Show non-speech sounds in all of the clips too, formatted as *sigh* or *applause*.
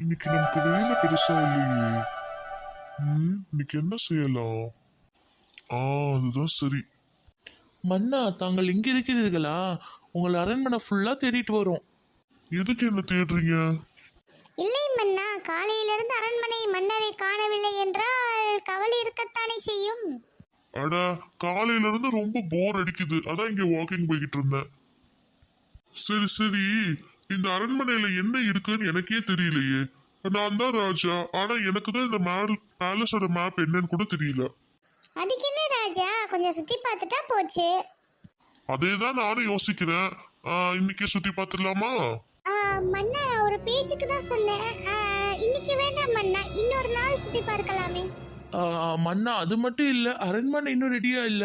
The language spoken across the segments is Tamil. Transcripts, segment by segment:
இன்னைக்கு நமக்கு வேலை பெருசா இல்லையே. ம், இன்னைக்கு என்ன செய்யலாம் ஆ அதுதான் சரி. மன்னா தாங்கள் இங்க இருக்கிறீர்களா? உங்கள் அரண்மனை ஃபுல்லா தேடிட்டு வரோம். எதுக்கு என்ன தேடுறீங்க? இல்லை மன்னா காலையிலிருந்து அரண்மனை மன்னரை காணவில்லை என்றால் கவலை இருக்கத்தானே செய்யும்? அட காலையில இருந்து ரொம்ப போர் அடிக்குது. அதான் இங்க வாக்கிங் போய்கிட்டு இருந்தேன். சரி சரி. இந்த அரண்மனையில என்ன இருக்குன்னு எனக்கே தெரியலையே. நான் தான் ராஜா. ஆனா எனக்கு தான் இந்த மேல் பேலஸோட மேப் என்னன்னு கூட தெரியல. அதுக்கு என்ன ராஜா? கொஞ்சம் சுத்தி பார்த்துட்டா போச்சு. அதே தான் நானும் யோசிக்கிறேன். இன்னைக்கே சுத்தி பார்த்துடலாமா? மன்னா ஒரு பேச்சுக்கு தான் சொன்னேன். இன்னைக்கு வேண்டாம் மன்னா. இன்னொரு நாள் சுத்தி பார்க்கலாமே. மன்னா அது மட்டும் இல்ல. அரண்மனை இன்னும் ரெடியா இல்ல.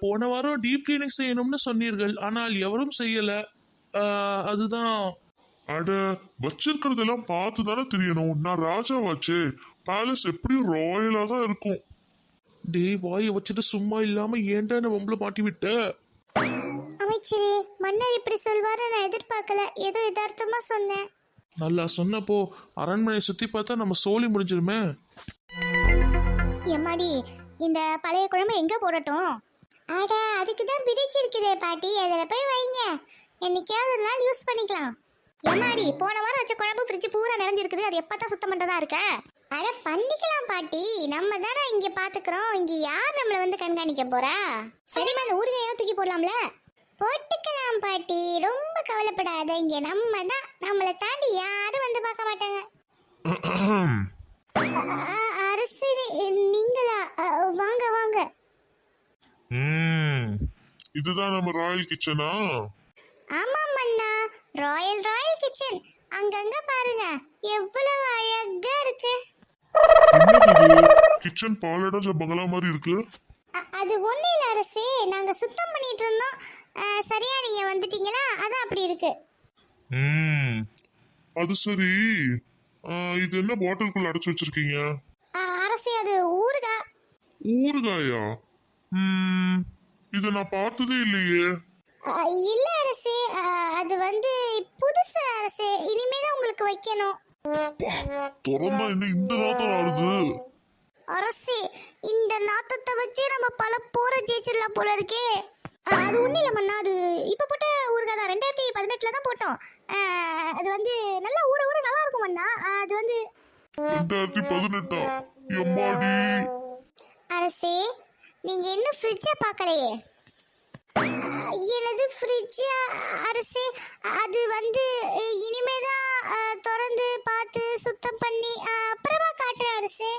போன வாரம் டீப் கிளீனிங் செய்யணும்னு சொன்னீர்கள். ஆனால் எவரும் செய்யல. அதுதான். அட வச்சிருக்கிறதெல்லாம் பார்த்து தானே தெரியணும். நான் ராஜாவாச்சே. பேலஸ் எப்படியும் ராயலா தான் இருக்கும். டேய் வாயை வச்சுட்டு சும்மா இல்லாம ஏன்டா என்ன வம்புல மாட்டி விட்ட? அமைச்சரே மன்னர் இப்படி சொல்வாரு நான் எதிர்பார்க்கல. ஏதோ யதார்த்தமா சொன்னேன். நல்லா சொன்னப்போ அரண்மனை சுத்தி பார்த்தா நம்ம சோலி முடிஞ்சிருமே. எம்மாடி இந்த பழைய குழம்பு எங்க போடட்டும்? அட அதுக்கு தான் பிடிச்சிருக்குதே பாட்டி. அதில் போய் வைங்க. என்னைக்காவது ஒரு நாள் யூஸ் பண்ணிக்கலாம். எம்மாடி போன வாரம் வச்ச குழம்பு ஃப்ரிட்ஜ் பூரா நிறைஞ்சிருக்குது. அது எப்போ தான் சுத்தம் பண்ணுறதா இருக்க? அட பண்ணிக்கலாம் பாட்டி. நம்ம தானே இங்கே பாத்துக்கிறோம். இங்கே யார் நம்மளை வந்து கண்காணிக்க போறா? சரிம்மா அந்த ஊறுகாயோ தூக்கி போடலாம்ல? போட்டுக்கலாம் பாட்டி. ரொம்ப கவலைப்படாத. இங்கே நம்ம தான். நம்மளை தாண்டி யாரும் வந்து பார்க்க மாட்டாங்க. அ- அரசு நீங்களா? அ, வாங்க வாங்க. ம், இதுதான் நம்ம ராயல் கிச்சனா? ராயல் ராயல் கிச்சன் அங்கங்க பாருங்க. எவ்வளவு அழகா இருக்கு. கிச்சன் பாலடைஞ்ச பங்களா மாதிரி இருக்கு. அது ஒண்ணு இல்ல அரசே. நாங்க சுத்தம் பண்ணிட்டு இருந்தோம். சரியா நீங்க வந்துட்டீங்களா? அதான் அப்படி இருக்கு. ம், அது சரி. இது என்ன பாட்டிலுக்குள்ள அடைச்சு வச்சிருக்கீங்க? அரசே அது ஊறுகா ஊறுகாயா? ம், இத நான் பார்த்ததே இல்லையே. இல்ல அரசே. அது வந்து புதுசு அரசே. இனிமேதான் உங்களுக்கு வைக்கணும். திறந்தா என்ன இந்த நாத்தம் ஆறுது அரசே இந்த நாத்தத்தை வச்சு நம்ம பல போற ஜெயிச்சிடலாம் போல இருக்கே. அது ஒண்ணும் இல்ல மண்ணா அது இப்ப போட்ட ஊறுகாய் தான். ரெண்டாயிரத்தி பதினெட்டுல தான் போட்டோம். அது வந்து நல்லா ஊற ஊற நல்லா இருக்கும் மண்ணா அது வந்து ரெண்டாயிரத்தி பதினெட்டா? எம்மாடி? அரசே நீங்க இன்னும் ஃப்ரிட்ஜ பார்க்கலையே. எனது ஃப்ரிட்ஜ் அரசே அது வந்து அஹ், இனிமேதான் அஹ், திறந்து பார்த்து சுத்தம் பண்ணி அப்புறமா காட்டுறேன் அரசே.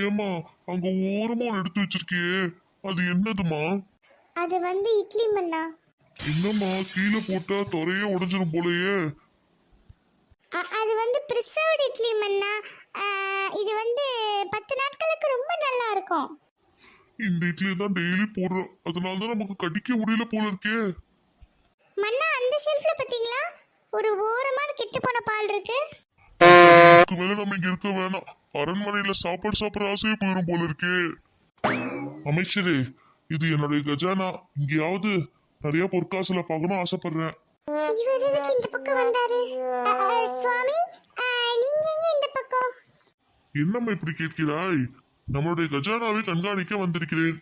ஏமா அங்க ஓரமா எடுத்து வச்சிருக்கியே. அது என்னதுமா அது வந்து இட்லி மண்ணா. என்னம்மா கீழே போட்டா தொரையே உடைஞ்சிரும் போலயே. அது வந்து பிரிசர்வ்ட் இட்லி மண்ணா. இது வந்து பத்து நாட்களுக்கு ரொம்ப நல்லா இருக்கும். இந்த இட்லி தான் டெய்லி போடுறோம். அதனால தான் நமக்கு கடிக்க முடியல போல இருக்கே. மண்ணா அந்த ஷெல்ஃப்ல பாத்தீங்களா? ஒரு ஓரமான கெட்டு போன பால் இருக்கு. இதுக்கு மேல நம்ம இங்க இருக்க வேணாம். அரண்மனையில சாப்பாடு சாப்பிடுற ஆசையே போயிடும் போல இருக்கே. அமைச்சரே இது என்னுடைய கஜானா. இங்கேயாவது நிறைய பொற்காசுல பார்க்கணும் ஆசைப்படுறேன். இவர் எதுக்கு இந்த பக்கம் வந்தாரு. அ- அ, சுவாமி அ, நீங்க எங்க இந்த பக்கம்? என்னம்மா இப்படி கேட்கிறாய்? நம்மளுடைய கஜானாவை கண்காணிக்க வந்திருக்கிறேன்.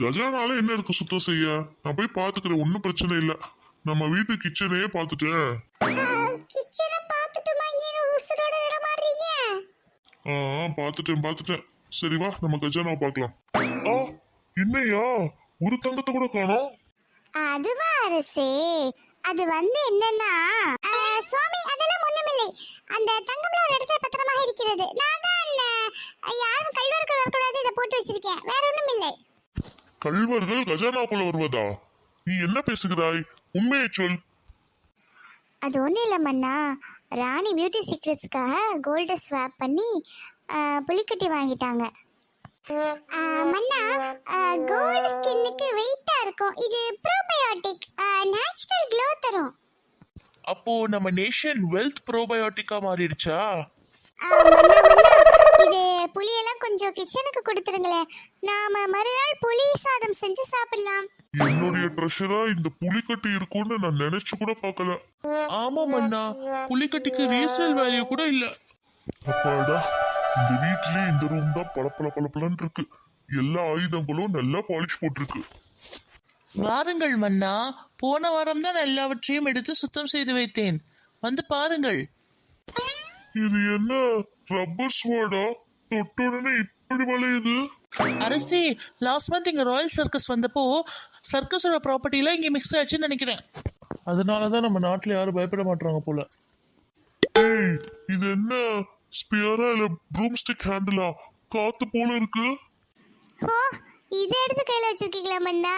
கஜானால என்ன இருக்கு சுத்தம் செய்ய? நான் போய் பாத்துக்கிறேன் ஒன்றும் பிரச்சனை இல்ல. நம்ம வீட்டு கிச்சனையே மாட்டீங்க ஆ பார்த்துட்டேன் பார்த்துட்டேன். சரி வா நம்ம கஜானாவை பார்க்கலாம். ஆ என்னையா? ஒரு தங்கத்தை கூட காணோம். அதுவா அரசே. அது வந்து என்னன்னா சுவாமி அதெல்லாம் ஒண்ணுமில்லை. அந்த தங்கம்லாம் ஒரு இடத்துல பத்திரமாக இருக்கிறது. நான் தான் யாரும் கல்வர்கள் வரக்கூடாது இதை போட்டு வச்சிருக்கேன். வேற ஒண்ணும் இல்லை கள்வர்கள் கஜானாக்குள்ள வருவதா? நீ என்ன பேசுகிறாய்? உண்மையை சொல். அது ஒன்றும் இல்லை மன்னா. ராணி பியூட்டி சீக்ரெட்ஸ்க்காக கோல்டை ஸ்வாப் பண்ணி அஹ், புலிக்கட்டி வாங்கிட்டாங்க. மன்னா கோல்டு ஸ்கின்னுக்கு வெயிட்டா இருக்கும். இது ப்ரோபயோட்டிக் அப்போ நம்ம நேஷன் வெல்த் ப்ரோபயோட்டிக்கா மாறிடுச்சா? இது புளியெல்லாம் கொஞ்சம் கிச்சனுக்கு கொடுத்துருங்களேன் நாம மறுநாள் புளி சாதம் செஞ்சு சாப்பிடலாம். என்னுடைய ட்ரெஷரா இந்த புலிக்கட்டு இருக்கும்னு நான் நினைச்சு கூட பார்க்கல. ஆமா மன்னா. புலிக்கட்டிக்கு ரீசேல் வேல்யூ கூட இல்ல. அப்பாடா இந்த வீட்லயே இந்த ரூம் தான் பளபள பளபளன்னு இருக்கு. எல்லா ஆயுதங்களும் நல்லா பாலிஷ் போட்டிருக்கு. வாருங்கள் மன்னா போன வாரம் தான் எல்லாவற்றையும் எடுத்து சுத்தம் செய்து வைத்தேன். வந்து பாருங்கள். இது என்ன? ரப்பர் ஸ்வாடா தொட்ட உடனே இப்படி வளையுது? அரசி லாஸ்ட் மந்த் இங்க ராயல் சர்க்கஸ் வந்தப்போ சர்க்கஸோட ப்ராப்பர்ட்டிலாம் இங்கே மிக்ஸ் ஆச்சுன்னு நினைக்கிறேன். அதனால தான் நம்ம நாட்டில் யாரும் பயப்பட மாட்டாங்க போல. ஏய் இது என்ன? ஸ்பியரா இல்ல ப்ரூம்ஸ்டிக் ஹேண்டிலா காத்து போல இருக்கு. ஓ இதை எடுத்து கையில வச்சிருக்கீங்களா மண்ணா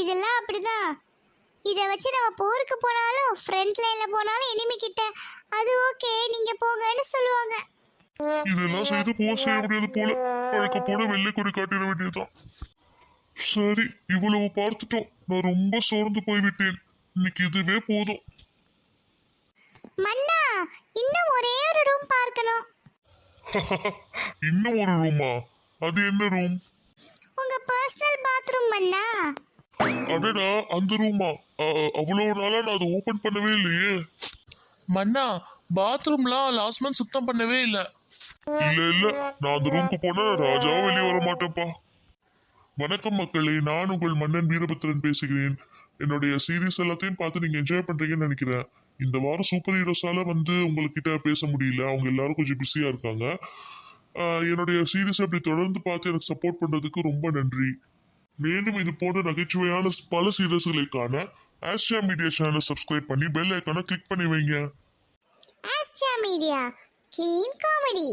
இதெல்லாம் அப்படிதான். இதை வச்சு நம்ம போருக்கு போனாலும் ஃப்ரண்ட் லைன்ல போனாலும் எனிமி கிட்ட அது ஓகே நீங்க போங்கன்னு சொல்லுவாங்க. இதெல்லாம் செய்து போர் செய்ய முடியாது போல. பழக்க போல வெள்ளை கொடி காட்டிட வேண்டியதுதான். சரி இவ்வளவு பார்த்துட்டோம். நான் ரொம்ப சோர்ந்து போய்விட்டேன். இன்னைக்கு இதுவே போதும். மன்னா இன்னும் ஒரே ஒரு ரூம் பார்க்கணும். *laughs* இன்னும் ஒரு ரூமா அது என்ன ரூம் உங்க பர்சனல் பாத்ரூம் மன்னா. அடடா அந்த ரூமா அவ்வளவு நாளா நான் அதை ஓபன் பண்ணவே இல்லையே. மன்னா பாத்ரூம்லாம் லாஸ்ட் மந்த் சுத்தம் பண்ணவே இல்லை. இல்ல இல்ல. நான் அந்த ரூமுக்கு போனா ராஜாவும் வெளியே வர மாட்டேன்ப்பா. வணக்கம் மக்களே நான் உங்கள் மன்னன் வீரபத்ரன் பேசுகிறேன். என்னுடைய சீரீஸ் எல்லாத்தையும் பார்த்து நீங்க என்ஜாய் பண்றீங்கன்னு நினைக்கிறேன். இந்த வாரம் சூப்பர் ஹீரோஸால வந்து உங்ககிட்ட பேச முடியல. அவங்க எல்லாரும் கொஞ்சம் பிஸியா இருக்காங்க. என்னுடைய சீரீஸ் அப்படி தொடர்ந்து பார்த்து எனக்கு சப்போர்ட் பண்றதுக்கு ரொம்ப நன்றி. மேலும் இது போன்ற நகைச்சுவையான பல சீரியஸ்களை காண ஆஸ்ட்ரா மீடியா சேனலை சப்ஸ்கிரைப் பண்ணி பெல் ஐக்கானை கிளிக் பண்ணி வைங்க. ஆஸ்ட்ரா மீடியா கிளீன் காமெடி